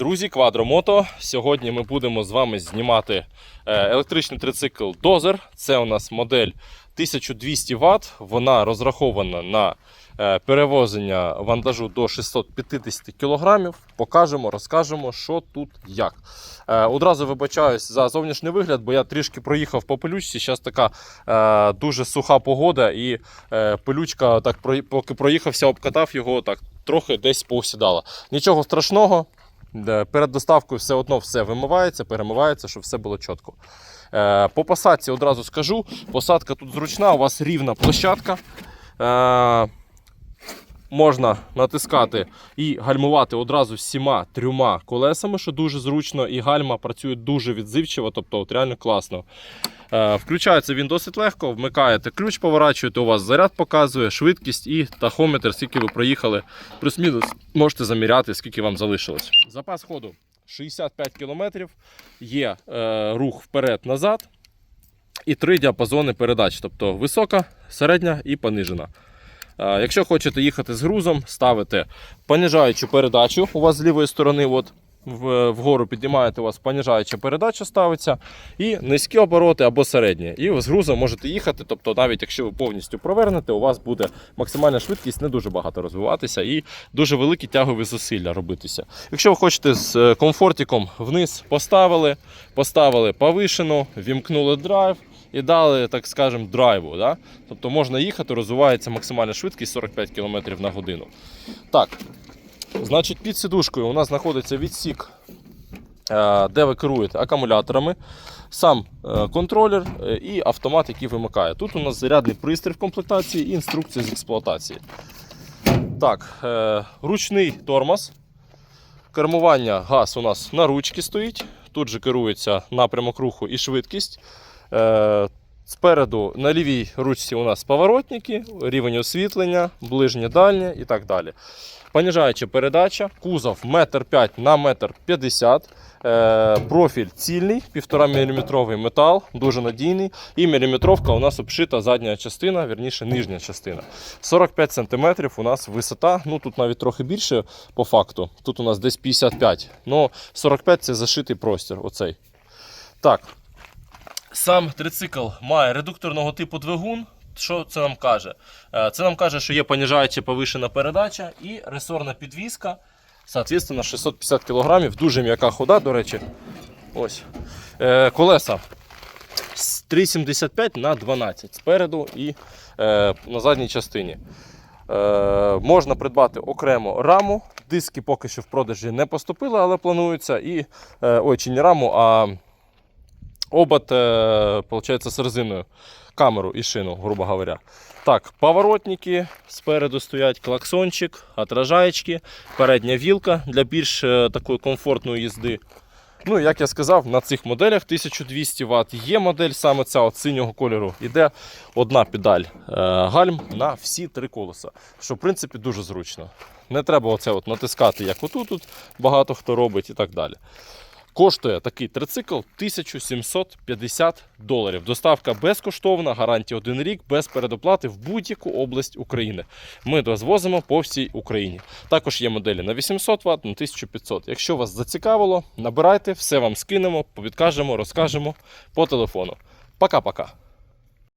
Друзі, Квадромото. Сьогодні ми будемо з вами знімати е, електричний трицикл Dozer. Це у нас модель 1200 Вт. Вона розрахована на е, перевозення вантажу до 650 кг. Покажемо, розкажемо, що тут як. Е, Одразу вибачаюсь за зовнішній вигляд, бо я трішки проїхав по пилючці. Зараз така дуже суха погода, і пилючка, так, поки проїхався, обкатав його, так трохи десь повсідала. Нічого страшного. Де Перед доставкою все одно все вимивається, перемивається, щоб все було чітко. Е, по посадці одразу скажу: посадка тут зручна, у вас рівна площадка. Можна натискати і гальмувати одразу всіма трьома колесами, що дуже зручно, і гальма працює дуже відзивчиво, тобто от реально класно. Е, Включається він досить легко, вмикаєте ключ, поворачуєте, у вас заряд показує, швидкість і тахометр, скільки ви проїхали. Плюс-мінус можете заміряти, скільки вам залишилось. Запас ходу 65 км, є е, рух вперед-назад і три діапазони передач, тобто висока, середня і понижена. Якщо хочете їхати з грузом, ставите понижаючу передачу. У вас з лівої сторони, от вгору піднімаєте, у вас понижаюча передача ставиться, і низькі обороти або середні. І з грузом можете їхати. Тобто, навіть якщо ви повністю провернете, у вас буде максимальна швидкість не дуже багато розвиватися і дуже великі тягові зусилля робитися. Якщо ви хочете з е, комфортиком вниз поставили, поставили повишену, вімкнули драйв. І дали, так скажемо, драйву. Да? Тобто можна їхати, розвивається максимальна швидкість 45 км на годину. Так, значить, під сідушкою у нас знаходиться відсік, е, де ви керуєте акумуляторами, сам е, контролер е, і автомат, який вимикає. Тут у нас зарядний пристрій в комплектації і інструкція з експлуатації. Так, ручний тормоз. Кермування газ у нас на ручці стоїть. Тут же керується напрямок руху і швидкість. Е, Спереду на лівій ручці у нас поворотники, рівень освітлення, ближнє дальнє і так далі. Понижаюча передача, кузов 1,5 на 1,50 м. Е, профіль цільний, 1,5 мм метал, дуже надійний. І міліметровка у нас обшита задня частина, вірніше нижня частина. 45 см у нас висота. Ну тут навіть трохи більше по факту. Тут у нас десь 55 Ну 45 це зашитий простір. Оцей. Так. Сам трицикл має редукторного типу двигун. Що це нам каже? Е, Це нам каже, що є поніжаюча повишена передача і ресорна підвізка. Соответственно, 650 кг, дуже м'яка хода, до речі. Ось. Е, колеса 3,75 на 12 спереду і е, на задній частині. Можна придбати окремо раму. Диски поки що в продажі не поступили, але плануються. І, ой, чи не раму, а обод, е, получается, з резиною. Камеру і шину, грубо говоря. Так, поворотники спереду стоять, клаксончик, отражаєчки, передня вілка для більш е, такої комфортної їзди. Ну, як я сказав, на цих моделях 1200 Вт є модель саме ця от синього кольору. Іде одна педаль е, гальм на всі три колеса. Що в принципі дуже зручно. Не треба оце от натискати, як отут тут багато хто робить і так далі. Коштує такий трицикл 1750 доларів. Доставка безкоштовна, гарантія один рік, без передоплати в будь-яку область України. Ми дозвозимо по всій Україні. Також є моделі на 800 Вт, на 1500. Якщо вас зацікавило, набирайте, все вам скинемо, підкажемо, розкажемо по телефону. Пока-пока.